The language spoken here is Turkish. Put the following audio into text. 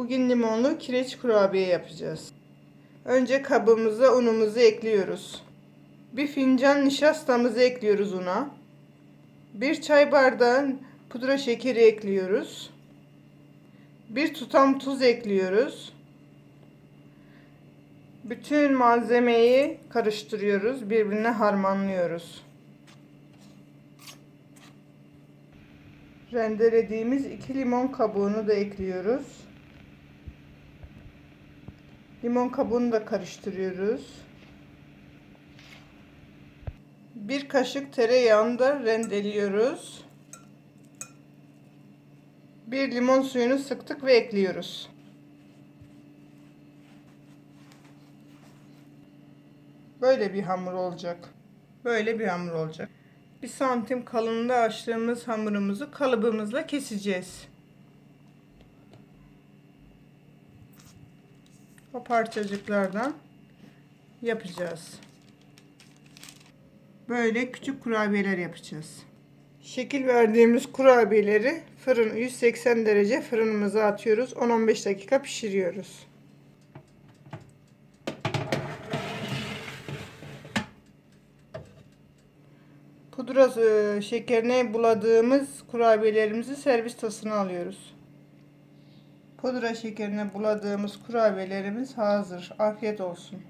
Bugün limonlu kireç kurabiye yapacağız. Önce kabımıza unumuzu ekliyoruz. Bir fincan nişastamızı ekliyoruz una. Bir çay bardağı pudra şekeri ekliyoruz. Bir tutam tuz ekliyoruz. Bütün malzemeyi karıştırıyoruz. Birbirine harmanlıyoruz. Rendelediğimiz iki limon kabuğunu da ekliyoruz. Limon kabuğunu da karıştırıyoruz. Bir kaşık tereyağını da rendeliyoruz. Bir limon suyunu sıktık ve ekliyoruz. Böyle bir hamur olacak. Böyle bir hamur olacak. Bir santim kalınlığı açtığımız hamurumuzu kalıbımızla keseceğiz. O parçacıklardan yapacağız. Böyle küçük kurabiyeler yapacağız. Şekil verdiğimiz kurabiyeleri fırın 180 derece fırınımıza atıyoruz. 10-15 dakika pişiriyoruz. Pudra e, şekerine buladığımız kurabiyelerimizi servis tasına alıyoruz. Pudra şekerine buladığımız kurabiyelerimiz hazır. Afiyet olsun.